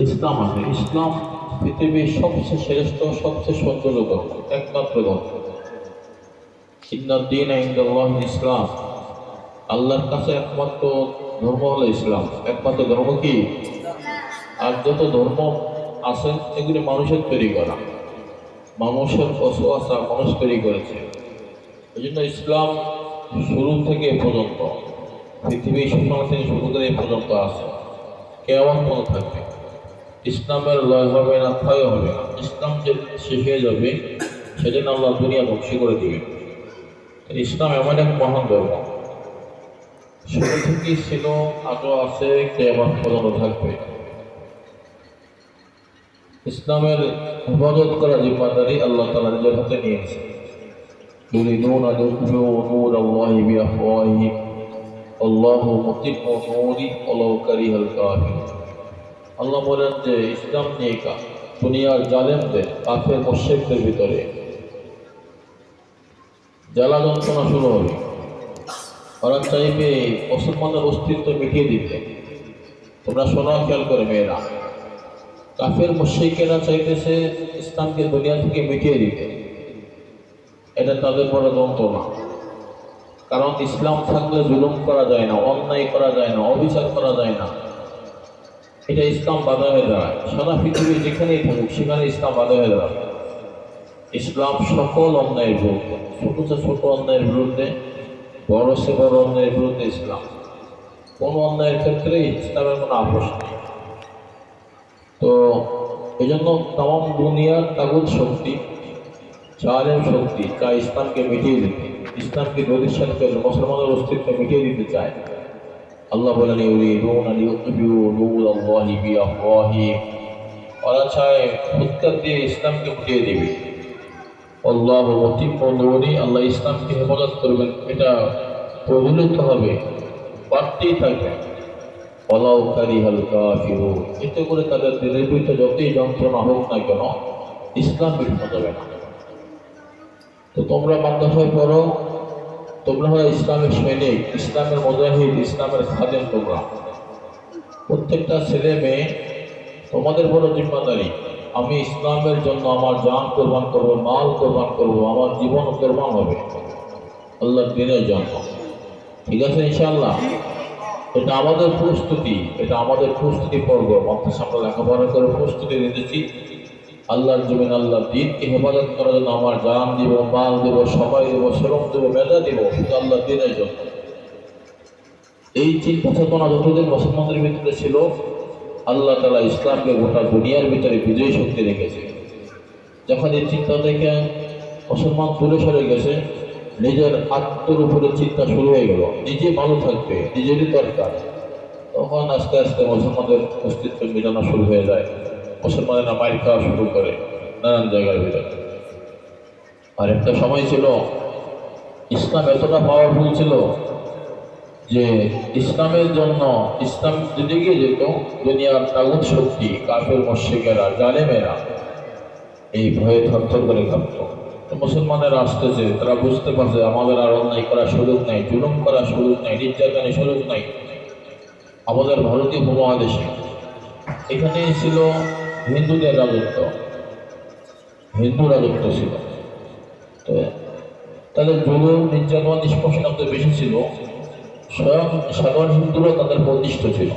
ইসলাম আছে। ইসলাম পৃথিবীর সবচেয়ে শ্রেষ্ঠ, সবচেয়ে ধর্ম একমাত্র ইন্দাল্লাহ ইসলাম। আল্লাহর কাছে একমাত্র ধর্ম হলো ইসলাম। একমাত্র ধর্ম কি? আর যত ধর্ম আছে, এগুলি মানুষের তৈরি করা। মানুষের বসবাসা মানুষ তৈরি করেছে। এই জন্য ইসলাম শুরু থেকে পর্যন্ত, পৃথিবীর সূচনা থেকে শুরু করে পর্যন্ত আছে। কেমন মনে থাকবে। ইসলামের লয় হবে না ক্ষয় হবে না ইসলাম যে শেষ হয়ে যাবে সেদিন আল্লাহ দুনিয়া ধ্বংস করে দিবে ইসলাম এমন এক মহান ধর্ম শুরু থেকেই ছিল আজও আছে কেমন পর্যন্ত থাকবে ইসলামের হেফাজত করা জিম্মাদারি আল্লাহ তালা নিজের হাতে নিয়েছে يريدون أن يطفئوا نور الله بأفواههم والله متم نوره ولو كره الكافرون আল্লাহ বলেন যে, ইসলাম নিয়ে কা দুনিয়ার জালেমদের, কাফের মোশেকদের ভিতরে। জ্বালা যন্ত্রণা শুরু হবে। ওরা চাইবে মুসলমানের অস্তিত্ব মিটিয়ে দিতে। তোমরা শোনা খেয়াল করে মেয়েরা। কাফের, মুশ্রিকেরা চাইতেছে ইসলামকে দুনিয়া থেকে মিটিয়ে দিতে। এটা তাদের বড় যন্ত্রণা। কারণ ইসলাম থাকলে জুলুম করা যায় না, অন্যায় করা যায় না, অবিচার করা যায় না। এটা ইসলাম বাধা হয়ে দাঁড়ায়। সারা পৃথিবী যেখানেই থাকুক, সেখানে ইসলাম বাধা হয়ে দাঁড়ায় ইসলাম সকল অন্যায়ের বিরুদ্ধে ছোট চেয়ে ছোট অন্যায়ের বিরুদ্ধে, বড় সে বড় অন্যায়ের বিরুদ্ধে ইসলাম। কোনো অন্যায়ের ক্ষেত্রে ইসলামের কোনো আপোষ নেই। তো এই জন্য তাম দুনিয়ার তাগুদ শক্তি চালের শক্তি, যা ইসলামকে মিটিয়ে দিতে, ইসলামকে নদীর মুসলমানের অস্তিত্ব মিটিয়ে দিতে চায় আল্লাহ বলেন, ইউরিদুন ইউতবিউ নূর আল্লাহি বিআফওয়াহিম ওরা চায় ফুৎকার দিয়ে ইসলামকে উঠিয়ে দেবে। আল্লাহ মতিম নূরি আল্লাহ ইসলামকে হেফাজত করবেন। এটা প্রবলিত হবে, বাড়তেই থাকবে। অলাউকারি হালকা ফিরু এতে করে তাদের দিলের ভিতরে যতই যন্ত্রণা হোক না কেন, ইসলাম বিঘ্ন যাবে না। তো তোমরা মাদ্রাসায় পড়ো তোমরা হয় ইসলামের সৈনিক ইসলামের মজাহিদ, ইসলামের খাদেম তোমরা। প্রত্যেকটা ছেলে মেয়ে তোমাদের বড় জিম্মাদারি। আমি ইসলামের জন্য আমার জান কোরবান করব, মাল কোরবান করব, আমার জীবন কোরবান হবে। আল্লাহ দিনের জন্য ঠিক আছে ইনশাল্লাহ এটা আমাদের প্রস্তুতি, এটা আমাদের প্রস্তুতি পর্ব। মাদ্রাসা আমরা লেখাপড়া করে প্রস্তুতি নিতেছি আল্লাহর জমিন আল্লাহর দিনকে হেফাজত করার জন্য আমার জান দিব, মাল দেব, সময় দেব, শ্রম দেব, মেধা দিব, শুধু আল্লাহর দিনের জন্য। এই চিন্তা চেতনা যতদিন মুসলমানদের ভিতরে ছিল, আল্লাহ তালা ইসলামকে গোটা দুনিয়ার ভিতরে বিজয়ী শক্তি রেখেছে। যখন এই চিন্তা থেকে মুসলমান দূরে সরে গেছে, নিজের আত্মর উপরে চিন্তা শুরু হয়ে গেল। নিজে ভালো থাকবে, নিজেরই দরকার। তখন আস্তে আস্তে মুসলমানদের অস্তিত্ব মেটানো শুরু হয়ে যায়। মুসলমানেরা মাইর খাওয়া শুরু করে, নানান জায়গার ভিতরে আর একটা সময় ছিল, ইসলাম এতটা পাওয়ারফুল ছিল যে ইসলামের জন্য, ইসলাম যদি গিয়ে যেত, দুনিয়ার তাগুত শক্তি, কাফের মস্যিকেরা জালেমেরা এই ভয়ে থরথর করে কাঁপত। তো মুসলমানেরা আসতেছে, তারা বুঝতে পারছে, আমাদের আর অন্যায় করার সুযোগ নাই, জুলুম করার সুযোগ নাই, নির্যাতনের সুযোগ নাই। আমাদের ভারতীয় উপমহাদেশে এখানে ছিল হিন্দুদের রাজত্ব, হিন্দু রাজত্ব ছিল। তো তাদের জুলুম নির্যাতন নিষ্পোষণ বেশি ছিল। স্বয়ং সাধারণ হিন্দুরা তাদের প্রতিষ্ঠ ছিল।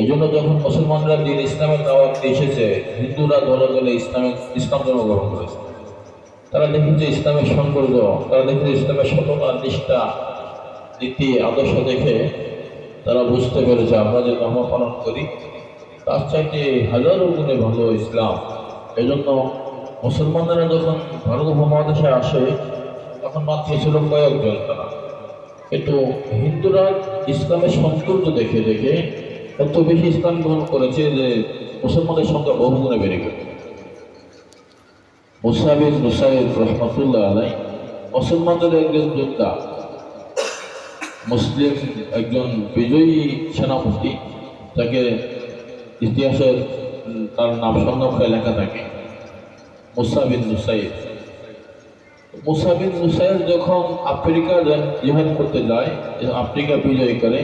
এই জন্য যখন মুসলমানরা দিন ইসলামের দাওয়াত এসেছে, হিন্দুরা দলে দলে ইসলামের ইসলাম ধর্ম গ্রহণ করেছে। তারা দেখেছে ইসলামের সৌন্দর্য, তারা দেখেছে ইসলামের সততা, নিষ্ঠা, নীতি, আদর্শ দেখে তারা বুঝতে পেরেছে, আমরা যে ধর্ম পালন করি তার চাইতে হাজারো গুণে ভালো ইসলাম। এজন্য জন্য মুসলমানরা যখন ভারত উপমহাদেশে আসে, তখন মাত্র ছিল কয়েকজন তারা। কিন্তু হিন্দুরা ইসলামের সৌন্দর্য দেখে দেখে এত বেশি ইসলাম গ্রহণ করেছে যে মুসলমানের সংখ্যা বহু বহুগুণে বেড়ে গেল। মুসাবিদ মুসাইদ রহমতুল্লাহ আলাই মুসলমানদের একজন যোদ্ধা, মুসলিম একজন বিজয়ী সেনাপতি, তাকে ইতিহাসের তার নাম সংরক্ষণে লেখা থাকে মুসাবিন মুসাইদ মুসাবিন মুসাইদ যখন আফ্রিকা জিহাদ করতে যায় আফ্রিকা বিজয় করে,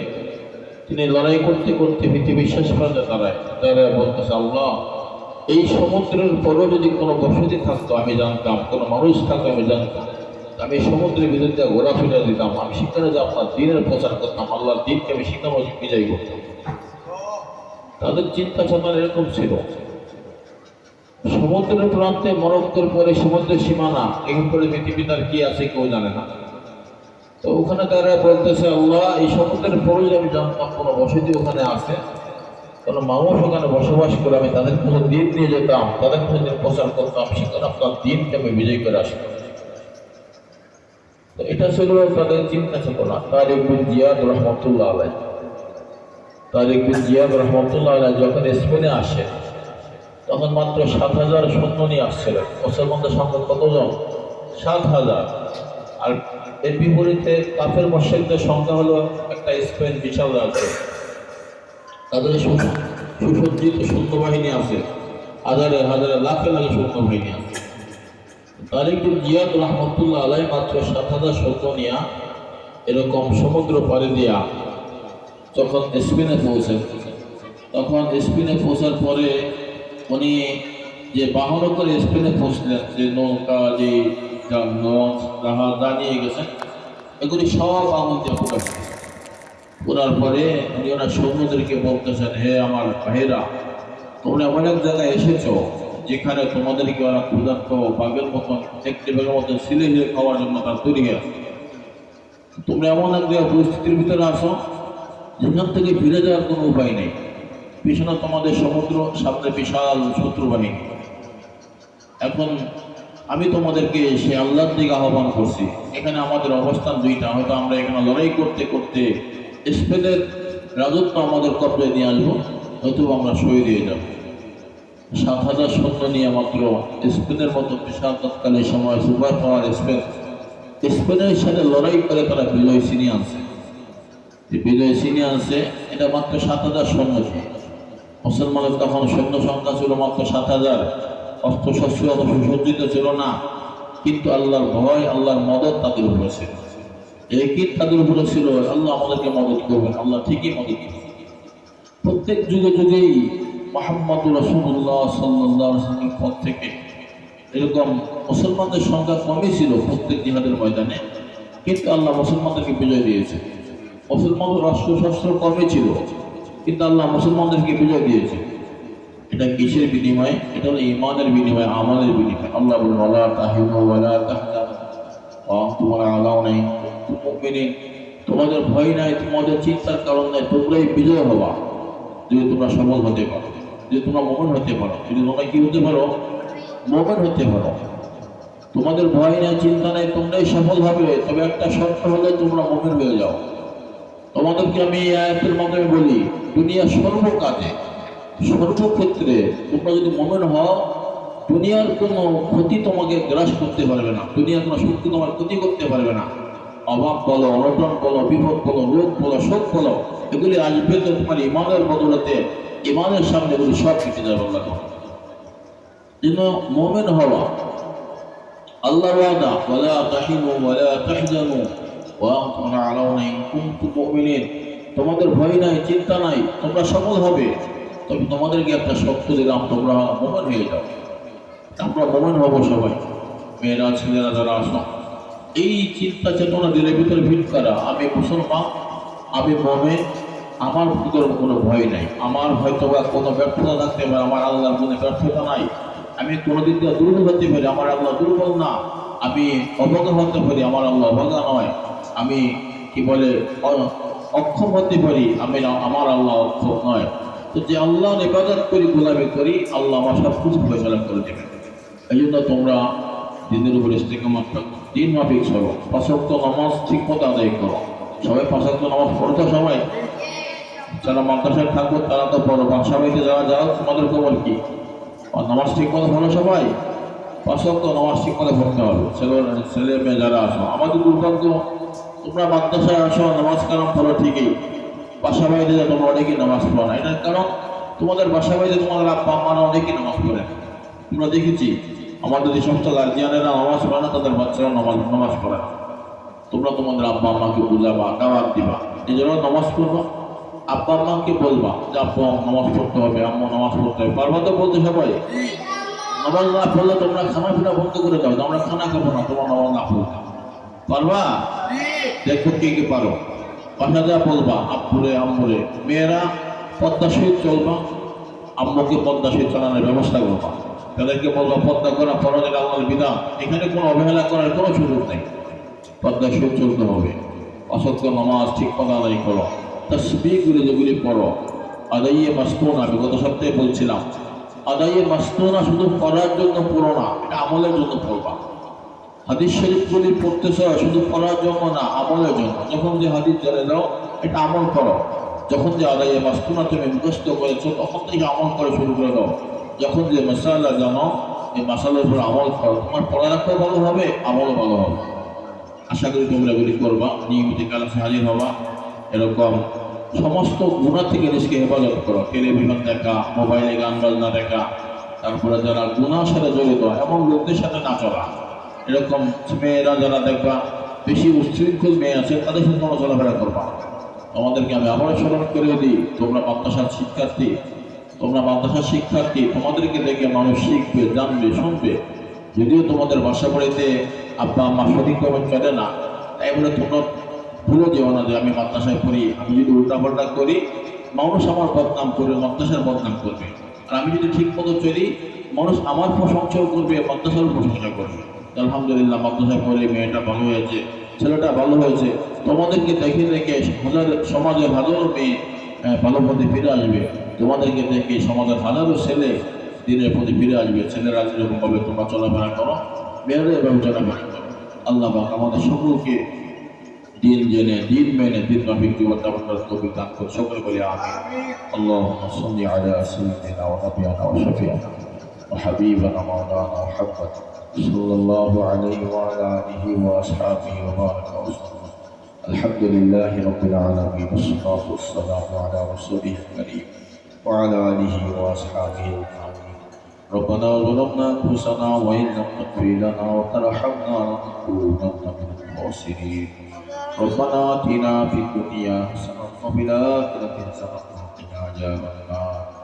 তিনি লড়াই করতে করতে ভীতি বিশ্বাস পাতে দাঁড়ায়। তারা বলতেছে, আল্লাহ, এই সমুদ্রের পরেও যদি কোনো বসতি থাকতো, আমি জানতাম, কোনো মানুষ থাকতো, আমি জানতাম। আমি সমুদ্রের বিরুদ্ধে ঘোরাফেরা দিতাম, আমি সেখানে যে আপনার দিনের প্রচার করতাম, আল্লাহর দিনকে আমি সেখানে বিজয়ী করতাম। তাদের চিন্তা চেতনা এরকম ছিল। সমুদ্রের প্রান্তে মরক্কোর পরে সমুদ্রের সীমানা করে পৃথিবীতে আর কি আছে কেউ জানে না। তো ওখানে তারা বলতেছে, আল্লাহ, এই সমুদ্রের পরে যদি আমি জানতাম কোনো বসতি ওখানে আছে। কোনো মানুষ ওখানে বসবাস করে আমি তাদের কোনো দিন নিয়ে যেতাম, তাদের দিন প্রচার করতাম, সেখানে আপনার দিনকে আমি বিজয় করে আসতাম। তো এটা ছিল তাদের চিন্তা চেতনা তারিক বিন জিয়াদ রহমতুল্লাহ আলাই তারিক বিন জিয়াদ রহমতুল্লাহ যখন স্পেনে আসে, তখন মাত্র সাত হাজার সৈন্য নিয়ে আসছিলেন। মুসলমানদের সংখ্যা কতজন? সাত হাজার। আর এর বিপরীতে কাফের মশেকদের সংখ্যা হলো একটা স্পেন বিশাল রাজ্য। তাদের সুসজ্জিত সৈন্য বাহিনী আছে। হাজারে হাজারে লাখে লাখে সৈন্য বাহিনী আছে। তারিক বিন জিয়াদ রহমতুল্লাহ আলাই মাত্র সাত হাজার সৈন্য নিয়ে এরকম সমুদ্র পাড়ি দিয়া যখন স্পেনে পৌঁছেন তখন স্পেনে পৌঁছার পরে উনি যে বাহন করে স্পেনে পৌঁছলেন, যে নৌকা, যে লঞ্চ জাহাজ যা নিয়ে গেছেন, এগুলি সব আগুন দিয়ে পুরা পুরার পরে উনি ওনার সৈন্যদেরকে বলতেছেন, হে আমার ভাইয়েরা, তোমরা এমন এক জায়গায় এসেছ যেখানে তোমাদেরকে ওরা ক্ষুধার্ত বাঘের মতন, একটি বাঘের মতন সিলে খাওয়ার জন্য তারা তৈরি আছে। তোমরা এমন এক জায়গায় পরিস্থিতির ভিতরে আসো যেখান থেকে ফিরে যাওয়ার কোনো উপায় নেই। পিছনে তোমাদের সমুদ্র, সামনে বিশাল শত্রু বাহিনী এখন আমি তোমাদেরকে সে আল্লাহর দিকে আহ্বান করছি। এখানে আমাদের অবস্থান দুইটা। হয়তো আমরা এখানে লড়াই করতে করতে স্পেনের রাজত্ব আমাদের কবজায় নিয়ে আসব, হয়তো আমরা সই দিয়ে যাব। সাত হাজার সৈন্য নিয়ে মাত্র স্পেনের মতো বিশাল তৎকালীন সময় সুপার পাওয়ার স্পেন, স্পেনের সাথে লড়াই করে তারা বিজয় ছিনিয়ে আনছে। বিজয় ছিনিয়ে আনছে এটা মাত্র সাত হাজার সৈন্য মুসলমানের তখন সৈন্য সংখ্যা ছিল মাত্র সাত হাজার। অস্ত্র শস্ত্র অত সুসজ্জিত ছিল না, কিন্তু আল্লাহর ভয়, আল্লাহর মদত তাদের উপরে ছিল। একই তাদের উপরে ছিল, আল্লাহ আমাদেরকে মদত করবেন, আল্লাহ ঠিকই মদত করবেন। প্রত্যেক যুগে যুগেই মোহাম্মদ রসুল্লাহ সাল্লামের পর থেকে এরকম মুসলমানদের সংখ্যা কমই ছিল প্রত্যেক জিহাদের ময়দানে, কিন্তু আল্লাহ মুসলমানদেরকে বিজয় দিয়েছে। মুসলমানদের অস্ত্র শস্ত্র কমই ছিল? কিন্তু আল্লাহ মুসলমানদেরকে বিজয় দিয়েছে। এটা কিসের বিনিময়ে? এটা হলো ইমানের বিনিময়ে আমাদের বিনিময়ে। আল্লাহ বলেন তাহজানু ওয়া আনতুম আলাউ নাই মুমিনিন তোমাদের ভয় নাই, তোমাদের চিন্তার কারণ নাই, তোমরাই বিজয় হবা। যদি তোমরা সফল হতে পারো, যদি তোমরা মোমেন হতে পারো, যদি তোমরা কি হতে পারো? মোমেন হতে পারো। তোমাদের ভয় নাই, চিন্তা নাই, তোমরাই সফল হবে। তবে একটা শর্ত হলে তোমরা মোমেন হয়ে যাও। তোমাদেরকে আমি এই আয়াতের মাধ্যমে বলি দুনিয়ার সর্বকাজে সর্বক্ষেত্রে তোমরা যদি মোমেন হও, দুনিয়ার কোনো ক্ষতি তোমাকে গ্রাস করতে পারবে না। দুনিয়ার কোনো শক্তি তোমার ক্ষতি করতে পারবে না। অভাব বলো, অনটন বলো, বিপদ বলো, রোগ বলো, শোক বলো, এগুলি আসবে তো তোমার ইমানের বদলতে, ইমানের সামনে এগুলি সব কেটে যাবে আল্লাহ যেন মোমেন হওয়া, আল্লাহর ওয়াদা তোমাদের ভয় নাই, চিন্তা নাই, তোমরা সফল হবে। তবে তোমাদেরকে একটা শর্ত দিলাম, তোমরা মোমেন হয়ে যাও। আমরা মোমেন হব সবাই। মেয়েরা, ছেলেরা যারা আসো, এই চিন্তা চেতনা দিলের ভিতরে ভিড় করা? আমি মুসলমান, আমি মোমেন, আমার ভিতরে কোনো ভয় নাই। আমার হয়তো বা কোনো ব্যর্থতা থাকতে পারে, আমার আল্লাহর কোনো ব্যর্থতা নাই। আমি কোনো দিক দুর্বল হতে পারি, আমার আল্লাহ দুর্বল না। আমি অবজ্ঞা হতে পারি, আমার আল্লাহ অবজ্ঞা নয়। আমি কি বলে অক্ষম হতে পারি আমি না- আমার আল্লাহ অক্ষম নয়। তো যে আল্লাহ ইবাদত করি, গোলামি করি, আল্লাহ আমার সব কিছু ফয়সলা করে দেবে। এই জন্য তোমরা দিনের উপর ইস্তেকামত থাকো দিন মাফিক চলো, পাঁচক্ত নামাজ ঠিক মতো আদায় করো। সবাই পাঁচক্ত নামাজ পড়ো তো সবাই? যারা মাদ্রাসায় থাকব তারা তো পড়ো। বাসা বাড়িতে যারা যাও, তোমাদের খবর কি? নামাজ ঠিক মতো পড়ো সবাই? পাঁচক্ত নামাজ ঠিক মতো পড়তে হবে। ছেলে ছেলে মেয়ে যারা আসো আমাদের দুর্ভাগ্য তোমরা মাদ্রাসায় আসো, নামাজ কালাম পড়ো ঠিকই। বাসা যা তোমরা অনেকেই নামাজ পড়ো না। এটার কারণ তোমাদের বাসা বাড়িতে তোমাদের আব্বা আম্মারা অনেকেই নামাজ পড়ে। না। আমরা দেখেছি আমাদের যে সমস্ত গার্জিয়ানেরা নামাজ পড়ে না, তাদের বাচ্চারা নামাজ নামাজ পড়ে না। তোমরা তোমাদের আব্বা, আম্মাকে বুঝাবা, দাওয়াত দিবা। নিজেরাও নামাজ পড়বা। আব্বা, আম্মাকে বলবা যে, আব্বু, নামাজ পড়তে হবে, আম্মু নামাজ পড়তে হবে। পারবা তো বলতে সবাই। নামাজ না পড়লে তোমরা খানা পিনা বন্ধ করে দাও। আমরা খানা খাব না, তোমার নামাজ না পড়লে। পারবা? দেখো কে কে পারো। বাসা যা বলবা, আব্বুরে, আম্মুরে, মেয়েরা পদ্মা সহিত চলবা, আম্মুকে পদ্মা সহিত চালানোর ব্যবস্থা করবা। তাদেরকে বলবা, পদ্মা করা ফরজের আল্লাহর বিধান। এখানে কোনো অবহেলা করার কোনো সুযোগ নেই। পদ্মা সহিত চলতে হবে। অসত্য নামাজ ঠিক মতো আদায় করো। তসবিগুলো যেগুলি পড়ো, আদাইয়ে মাস্তুনা, আমি গত সপ্তাহে বলছিলাম, আদাইয়ে মাস্তুনা শুধু পড়ার জন্য পড়ো না, এটা আমলের জন্য পড়বা। হাদিস শরীফগুলি পড়তেছ শুধু পড়ার জন্য না, আমলের জন্য। যখন যে হাদিস জেনে দাও এটা আমল করো। যখন যে আদাইয়ে মাস্তুনা তুমি মুখস্থ করেছ, তখন থেকে আমল করে শুরু করে দাও। যখন যে মশালা জানো, এই মশালার উপর আমল করো। তোমার পড়ালেখাও ভালো হবে, আমলও ভালো হবে। আশা করি তোমরা এগুলি করবা, নিয়মিত কালাসে হাজির হবা। এরকম সমস্ত গুণা থেকে নিজকে হেফাজত করো। টেলিভিশন দেখা, মোবাইলে গান বাজনা দেখা, তারপরে যারা গুণার সাথে জড়িত, এমন লোকদের সাথে না চলা। এরকম মেয়েরা যারা দেখবা, বেশি উচ্ছৃঙ্খল মেয়ে আছে, তাদের সাথে তোমরা চলাফেরা করবা। তোমাদেরকে আমি আবারও স্মরণ করে দিই, তোমরা মাদ্রাসার শিক্ষার্থী, তোমরা মাদ্রাসার শিক্ষার্থী, তোমাদেরকে দেখে মানুষ শিখবে, জানবে, শুনবে। যদিও তোমাদের বাসা বাড়িতে আব্বা আম্মা সঠিকভাবে চলে না, তাই বলে তোমরা ভুলে যেও না যে আমি মাদ্রাসায় পড়ি। আমি যদি উল্টাপাল্টা করি, মানুষ আমার বদনাম করবে, মাদ্রাসার বদনাম করবে। আর আমি যদি ঠিক মতো চলি, মানুষ আমার প্রশংসাও করবে, মাদ্রাসারও প্রশংসা করবে। আলহামদুলিল্লাহ মাদ্রাসা পড়ে মেয়েটা ভালো হয়েছে, ছেলেটা ভালো হয়েছে। তোমাদেরকে দেখে দেখে সমাজে হাজারো মেয়ে ভালো পথে ফিরে আসবে। তোমাদেরকে দেখে সমাজের হাজারো ছেলে দিনের পথে ফিরে আসবে। ছেলেরা যেরকমভাবে তোমরা চলাফেরা করো, মেয়েরা এভাবে চলাফেরা করো। আল্লাহ বাক আমাদের সকলকে দিন জেনে, দিন মেনে, দিন মাফিক জীবন যাপন করার তৌফিক দান করে সকলে বলে আমি আল্লাহ সন্ধ্যা আলা সিদ্দিনা ওয়া নাবিয়ানা وحبيبنا مولانا محمد صلى الله عليه وعلى آله وأصحابه وبارك وسلم الحمد لله رب العالمين والصلاة والسلام على رسوله الكريم وعلى آله وأصحابه الكريم ربنا ظلمنا أنفسنا وإن لم تغفر لنا وترحمنا لنكونن من الخاسرين. ربنا آتنا في الدنيا حسنة وفي الآخرة حسنة وقنا عذاب النار.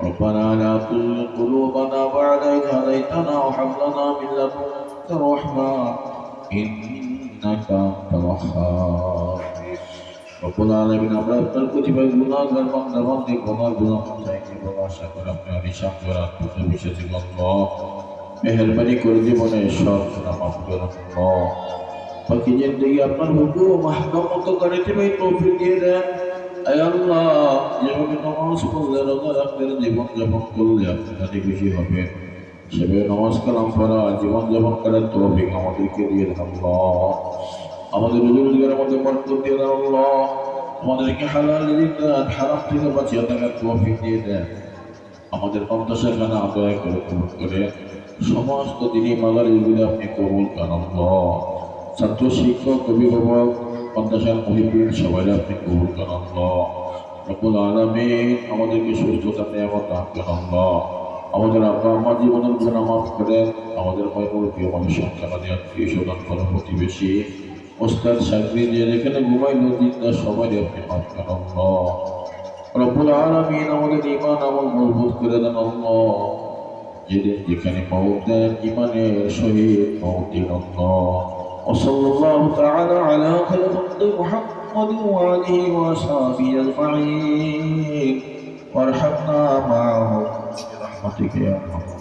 ربنا لا تزغ قلوبنا بعد إذ هديتنا وهب لنا من لدنك رحمة إنك أنت الوهاب رب العالمين আমরা আপনার প্রতিভা গুণাগার বান্দা বান্দি গুনার গুনাহ চাইতে বলা আশা করে আপনার নিশান করার পুজো বিশেষে আল্লাহ মেহরবানি করে জীবনে সব গুনাহ মাফ করুন আল্লাহ বাকি জিন্দগি আপনার হুকুম মাহকাম মতো করেছে ভাই তৌফিক দিয়ে দেন আয় আল্লাহ যেভাবে নামাজ পড়লে রোজা রাখলে জীবন যাপন করলে আপনি কাছে খুশি হবে। সেভাবে নামাজ কালাম পড়া জীবন যাপন করার তৌফিক আমাদেরকে দিয়ে আল্লাহ। আমাদের রুজি রোজগারের মধ্যে বরকত দিয়ে আল্লাহ। আমাদেরকে হালাল দেন হারাম থেকে বাঁচিয়ে থাকার তৌফিক দিয়ে দেন। আমাদের পঞ্চাশের গানা আদায় করে কবুল করে সমস্ত দিনই মালার ইগুলো আপনি কবুল করেন ছাত্র, শিক্ষক, অভিভাবক পঞ্চাশের মহিবিন সবাই আপনি কবুল করেন রকুল আলমিন আমাদেরকে সুস্থতা, নিয়ামত দান করেন আমাদের আব্বা আমার জীবনের গুণা মাফ করেন, আমাদের ময়মূর্তি আমাদের সন্তান আত্মীয় স্বজন করেন প্রতিবেশী ওস্তাদ চাকরি যে যেখানে ঘুমাইল দিনটা সবাই আপনি মাফ করেন রব্বুল আলামিন আমাদের ইমান আমল মজবুত করে দেন আল্লাহ। যেদিন যেখানে মৌত দেন ইমানের সহিত মৌত দিন আল্লাহ। وصلى الله تعالى على خلق محمد وآله وأصحابه أجمعين. وارحمنا معهم برحمتك يا الراحمين.